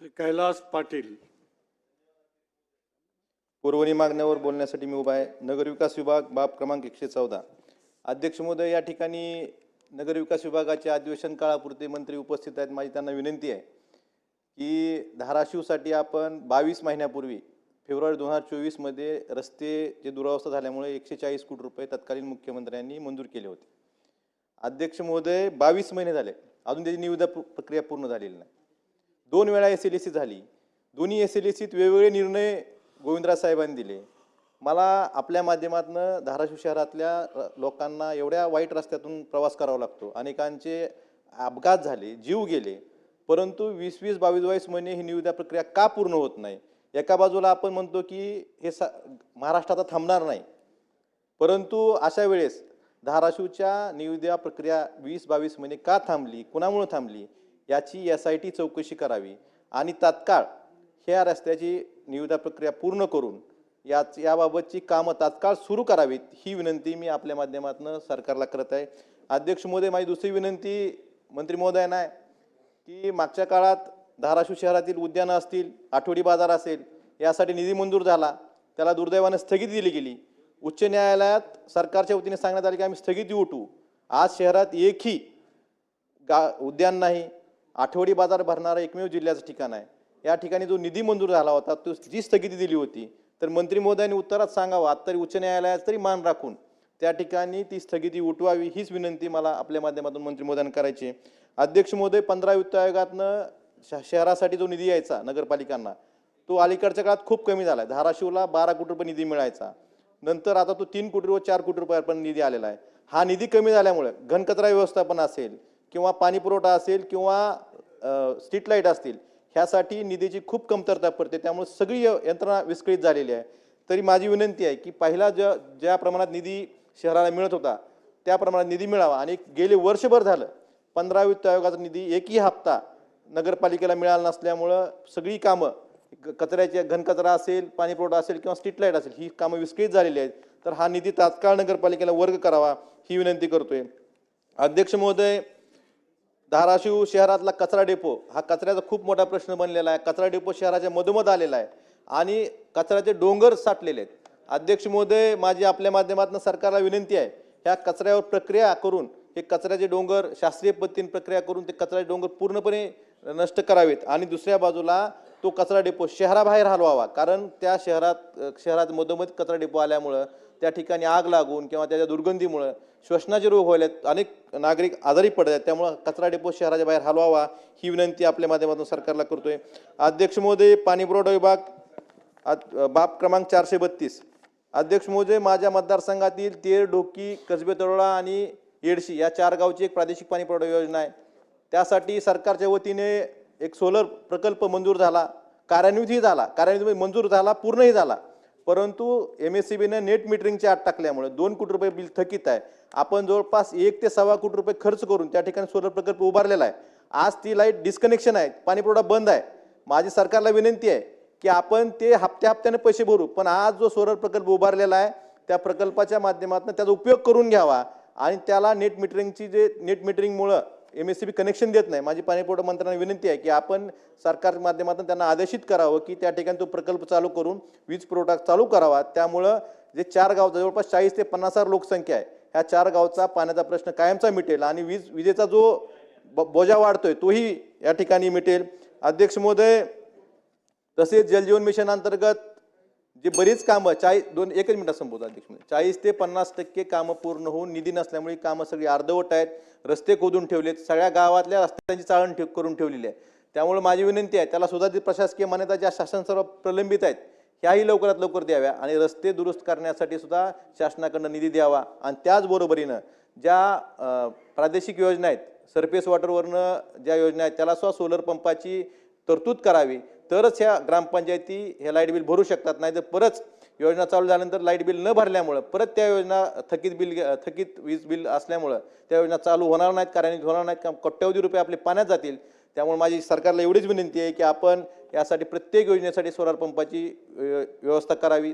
श्री कैलास पाटील। पुरवणी मागण्यावर बोलण्यासाठी मी उभा आहे. नगरविकास विभाग बाब क्रमांक एकशे चौदा. अध्यक्ष महोदय या ठिकाणी नगरविकास विभागाच्या अधिवेशन काळापुरते मंत्री उपस्थित आहेत माझी त्यांना विनंती आहे की धाराशिवसाठी आपण बावीस महिन्यापूर्वी फेब्रुवारी दोन हजार चोवीसमध्ये रस्ते जे दुरावस्था झाल्यामुळे एकशे चाळीस कोटी रुपये तत्कालीन मुख्यमंत्र्यांनी मंजूर केले होते. अध्यक्ष महोदय बावीस महिने झाले. अजून त्याची निविदा प्रक्रिया पूर्ण झालेली नाही. दोन वेळा एस एल सी झाली. दोन्ही एस एल सीत वेगवेगळे निर्णय गोविंदराज साहेबांनी दिले. मला आपल्या माध्यमातून धाराशिव शहरातल्या लोकांना एवढ्या वाईट रस्त्यातून प्रवास करावा लागतो. अनेकांचे अपघात झाले जीव गेले. परंतु वीस वीस बावीस बावीस महिने ही निविदा प्रक्रिया का पूर्ण होत नाही? एका बाजूला आपण म्हणतो की हे सा महाराष्ट्र आता थांबणार नाही. परंतु अशा वेळेस धाराशिवच्या निविदा प्रक्रिया वीस बावीस महिने का थांबली? कुणामुळे थांबली? याची एस आय टी चौकशी करावी आणि तात्काळ ह्या रस्त्याची निविदा प्रक्रिया पूर्ण करून याच याबाबतची कामं तात्काळ सुरू करावीत ही विनंती मी आपल्या माध्यमातून सरकारला करत आहे. अध्यक्ष महोदय माझी दुसरी विनंती मंत्री महोदयांना आहे की मागच्या काळात धाराशिव शहरातील उद्यानं असतील आठवडी बाजार असेल यासाठी निधी मंजूर झाला त्याला दुर्दैवानं स्थगिती दिली गेली. उच्च न्यायालयात सरकारच्या वतीने सांगण्यात आले की आम्ही स्थगिती उठू. आज शहरात एकही गा उद्यान नाही आठवडी बाजार भरणारा एकमेव जिल्ह्याचं ठिकाण आहे. या ठिकाणी जो निधी मंजूर झाला होता तो जी स्थगिती दिली होती तर मंत्री महोदयांनी उत्तरात सांगावं आता तरी उच्च न्यायालयात तरी मान राखून त्या ठिकाणी ती स्थगिती उठवावी हीच विनंती मला आपल्या माध्यमातून मंत्री महोदयांना करायची अध्यक्ष महोदय पंधरा वित्त आयोगातनं श- शहरासाठी जो निधी यायचा नगरपालिकांना तो अलीकडच्या काळात खूप कमी झाला आहे धाराशिवला बारा कोटी रुपये निधी मिळायचा. नंतर आता तो तीन कोटी व चार कोटी रुपयापर्यंत निधी आलेला आहे. हा निधी कमी झाल्यामुळे घनकचरा व्यवस्थापन असेल किंवा पाणीपुरवठा असेल किंवा स्ट्रीट लाइट असतील ह्यासाठी निधीची खूप कमतरता पडते. त्यामुळे सगळी यंत्रणा विस्कळीत झालेली आहे. तरी माझी विनंती आहे की पहिला ज्या ज्या प्रमाणात निधी शहराला मिळत होता त्या प्रमाणात निधी मिळावा. आणि गेले वर्षभर झालं पंधरा वित्त आयोगाचा निधी एकही हप्ता नगरपालिकेला मिळाला नसल्यामुळं सगळी कामं ग- कचऱ्याचे घनकचरा असेल पाणीपुरवठा असेल किंवा स्ट्रीट लाइट असेल ही कामं विस्कळीत झालेली आहेत. तर हा निधी तात्काळ नगरपालिकेला वर्ग करावा ही विनंती करतोय. अध्यक्ष महोदय धाराशिव शहरातला कचरा डेपो हा कचऱ्याचा खूप मोठा प्रश्न बनलेला आहे. कचरा डेपो शहराच्या मधोमध आलेला आहे आणि कचऱ्याचे डोंगर साठलेले आहेत. अध्यक्ष महोदय माझी आपल्या माध्यमातून सरकारला विनंती आहे ह्या कचऱ्यावर प्रक्रिया करून हे कचऱ्याचे डोंगर शास्त्रीय पद्धतीने प्रक्रिया करून ते कचऱ्याचे डोंगर पूर्णपणे नष्ट करावेत. आणि दुसऱ्या बाजूला तो कचरा डेपो शहराबाहेर हलवावा कारण त्या शहरात शहरात मधोमध कचरा डेपो आल्यामुळं त्या ठिकाणी आग लागून किंवा त्याच्या दुर्गंधीमुळं श्वसनाचे रोग व्हायलेत अनेक नागरिक आजारी पडत आहेत. त्यामुळं कचरा डेपो शहराच्या बाहेर हलवावा ही विनंती आपल्या माध्यमातून सरकारला करतोय. अध्यक्ष महोदय पाणीपुरवठा विभाग बाप बाब क्रमांक चारशे बत्तीस. अध्यक्ष महोदय माझ्या मतदारसंघातील तेर डोकी कसबे तरोळा आणि येडशी या चार गावची एक प्रादेशिक पाणीपुरवठा योजना आहे. त्यासाठी सरकारच्या वतीने एक सोलर प्रकल्प मंजूर झाला. कार्यान्वितही झाला. कार्यान्वित मंजूर झाला पूर्णही झाला. परंतु एम एस सी बीने नेट मिटरिंगची आत टाकल्यामुळे दोन कोटी रुपये बिल थकीत आहे. आपण जवळपास एक ते सव्वा कोटी रुपये खर्च करून त्या ठिकाणी सोलर प्रकल्प उभारलेला आहे. आज ती लाइट डिस्कनेक्शन आहे. पाणीपुरवठा बंद आहे. माझी सरकारला विनंती आहे की आपण ते हप्त्या हप्त्याने पैसे भरू पण आज जो सोलर प्रकल्प उभारलेला आहे त्या प्रकल्पाच्या माध्यमातून त्याचा उपयोग करून घ्यावा आणि त्याला नेट मिटरिंगची जे net मिटरिंगमुळं M S C B connection देत नाही. माझी पाणीपुरवठा मंत्र्यांना विनंती आहे की आपण सरकार माध्यमातून त्यांना आदेशित करावं की त्या ठिकाणी तो प्रकल्प चालू करून वीज पुरवठा चालू करावा. त्यामुळं जे चार गाव जवळपास चाळीस ते पन्नास हजार लोकसंख्या आहे ह्या चार गावचा पाण्याचा प्रश्न कायमचा मिटेल आणि वीज विजेचा जो ब- बोजा वाढतोय तोही या ठिकाणी मिटेल. अध्यक्ष महोदय तसेच जलजीवन मिशन अंतर्गत जे बरीच कामं चाळीस दोन एकच मिनिटात संपवतो अध्यक्ष चाळीस ते पन्नास टक्के कामं पूर्ण होऊन निधी नसल्यामुळे कामं सगळी अर्धवट आहेत. रस्ते खोदून ठेवलेत. सगळ्या गावातल्या रस्त्यांची चाळण ठेव करून ठेवलेली आहे. त्यामुळे माझी विनंती आहे त्याला सुधारित प्रशासकीय मान्यता ज्या शासन सर्व प्रलंबित आहेत ह्याही लवकरात लवकर द्याव्या आणि रस्ते दुरुस्त करण्यासाठी सुद्धा शासनाकडनं निधी द्यावा. आणि त्याचबरोबरीनं ज्या प्रादेशिक योजना आहेत सरफेस वॉटरवरनं ज्या योजना आहेत त्याला सुद्धा सोलर पंपाची तरतूद करावी. तरच ह्या ग्रामपंचायती हे लाइट बिल भरू शकतात. नाही तर परत योजना चालू झाल्यानंतर लाइट बिल न भरल्यामुळं परत त्या योजना थकीत बिल थकीत वीज बिल असल्यामुळं त्या योजना चालू होणार नाहीत कार्यान्वित होणार नाहीत का कोट्यवधी रुपये आपले पाण्यात जातील. त्यामुळे माझी सरकारला एवढीच विनंती आहे की आपण यासाठी प्रत्येक योजनेसाठी सोलार पंपाची व्यवस्था करावी.